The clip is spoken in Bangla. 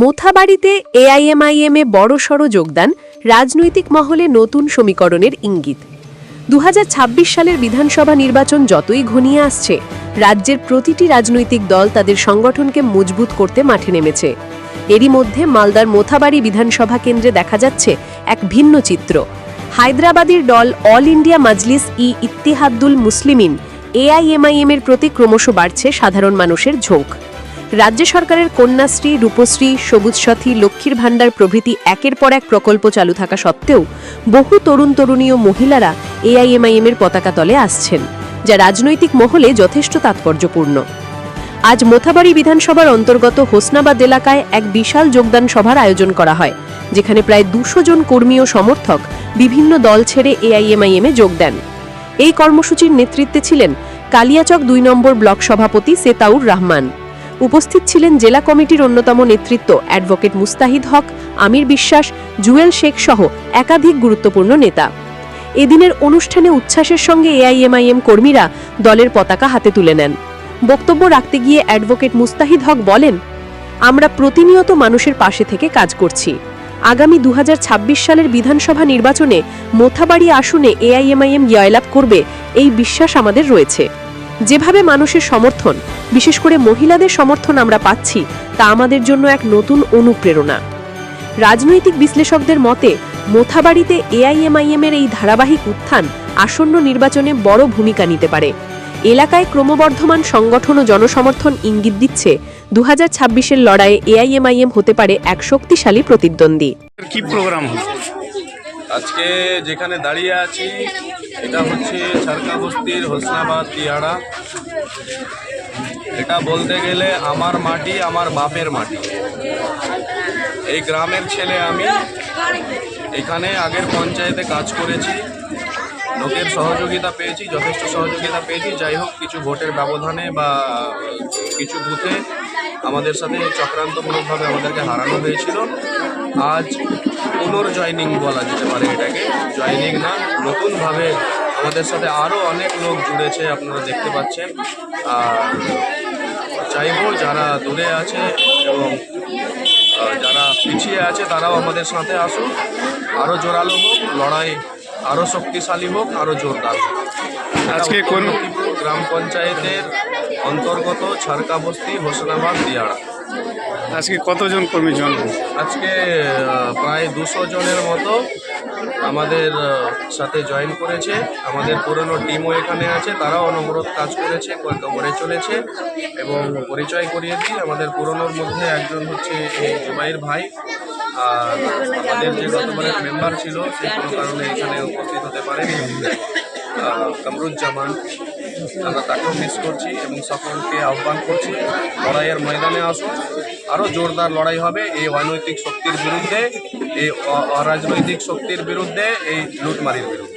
মোথাবাড়িতে এআইএমআইএম বড়সড় যোগদান রাজনৈতিক মহলে নতুন সমীকরণের ইঙ্গিত। দু হাজার ছাব্বিশ সালের বিধানসভা নির্বাচন যতই ঘনিয়ে আসছে, রাজ্যের প্রতিটি রাজনৈতিক দল তাদের সংগঠনকে মজবুত করতে মাঠে নেমেছে। এরই মধ্যে মালদার মোথাবাড়ি বিধানসভা কেন্দ্রে দেখা যাচ্ছে এক ভিন্ন চিত্র। হায়দ্রাবাদের দল All India Majlis e Ittehadul Muslimeen AIMIM এর প্রতি ক্রমশ বাড়ছে সাধারণ মানুষের ঝোঁক। রাজ্য সরকারের কন্যাশ্রী, রূপশ্রী, সবুজ সাথী, লক্ষ্মীর ভাণ্ডার প্রভৃতি একের পর এক প্রকল্প চালু থাকা সত্ত্বেও বহু তরুণ তরুণী ও মহিলারা এআইএমআইএম এর পতাকা তলে আসছেন, যা রাজনৈতিক মহলে যথেষ্ট তাৎপর্যপূর্ণ। আজ মোথাবাড়ি বিধানসভার অন্তর্গত হোসনাবাদ এলাকায় এক বিশাল যোগদান সভার আয়োজন করা হয়, যেখানে প্রায় দুশো জন কর্মী ও সমর্থক বিভিন্ন দল ছেড়ে এআইএমআইএম এ যোগ দেন। এই কর্মসূচির নেতৃত্বে ছিলেন কালিয়াচক দুই নম্বর ব্লক সভাপতি সেতাউর রহমান। উপস্থিত ছিলেন জেলা কমিটির অন্যতম নেতৃত্ব অ্যাডভোকেট মুস্তাহিদ হক, আমির বিশ্বাস, জুয়েল শেখ সহ একাধিক গুরুত্বপূর্ণ নেতা। এদিনের অনুষ্ঠানে উচ্ছ্বাসের সঙ্গে এআইএমআইএম কর্মীরা দলের পতাকা হাতে তুলে নেন। বক্তব্য রাখতে গিয়ে অ্যাডভোকেট মুস্তাহিদ হক বলেন, আমরা প্রতিনিয়ত মানুষের পাশে থেকে কাজ করছি। আগামী দু হাজার ছাব্বিশ সালের বিধানসভা নির্বাচনে মোথাবাড়ি আসনে এআইএমআইএম জয়লাভ করবে এই বিশ্বাস আমাদের রয়েছে। যেভাবে মানুষের সমর্থন, বিশেষ করে মহিলাদের সমর্থন আমরা পাচ্ছি, তা আমাদের জন্য এক নতুন অনুপ্রেরণা। রাজনৈতিক বিশ্লেষকদের মতে, মোথাবাড়িতে এআইএমআইএম এর এই ধারাবাহিক উত্থান আসন্ন নির্বাচনে বড় ভূমিকা নিতে পারে। এলাকায় ক্রমবর্ধমান সংগঠন ও জনসমর্থন ইঙ্গিত দিচ্ছে দু হাজার ছাব্বিশের লড়াইয়ে এআইএমআইএম হতে পারে এক শক্তিশালী প্রতিদ্বন্দ্বী। কি প্রোগ্রাম আজকে যেখানে দাঁড়িয়ে আছি, এটা হচ্ছে সরকা বস্তির হোসনাবাদ তিয়াড়া এটা বলতে গেলে আমার মাটি, আমার বাপের মাটি। এই গ্রামের ছেলে আমি। এখানে আগের পঞ্চায়েতে কাজ করেছি। লোকের সহযোগিতা পেয়েছি, যথেষ্ট সহযোগিতা পেয়েছি। যাই হোক, কিছু ভোটের ব্যবধানে বা কিছু বুথে আমাদের সাথে চক্রান্তমূলকভাবে আমাদেরকে হারানো হয়েছিল। আজ পুনর্জয়নিং বলা যেতে পারে এটাকে। জয়নিং না নতুনভাবে আমাদের সাথে আরও অনেক লোক জুড়েছে আপনারা দেখতে পাচ্ছেন। আর চাইব যারা দূরে আছে এবং যারা পিছিয়ে আছে তারাও আমাদের সাথে আসুক আরও জোরালো হোক লড়াই আরও শক্তিশালী হোক আরও জোরদার হোক। আজকে কোন- গ্রাম পঞ্চায়েতের অন্তর্গত ছারকা বস্তি হোসনাবাদ দিয়াড়া। আজকে কতজন কর্মী জন আজকে প্রায় দুশো জনের মতো আমাদের সাথে জয়েন করেছে। আমাদের পুরনো টিমও এখানে আছে, তারাও অনবরত কাজ করেছে করে চলেছে এবং পরিচয় করিয়ে দিই, আমাদের পুরনোর মধ্যে একজন হচ্ছে এই জুবাইর ভাই, আর আমাদের যে গতবারের মেম্বার ছিল, সে কোনো কারণে এখানে উপস্থিত হতে পারেনি। কামরুজ্জামান। আমরা তাকেও মিস করছি এবং সকলকে আহ্বান করছি, লড়াইয়ের ময়দানে আসুন। আরও জোরদার লড়াই হবে এই অনৈতিক শক্তির বিরুদ্ধে, এই অরাজনৈতিক শক্তির বিরুদ্ধে, এই লুটমারির বিরুদ্ধে।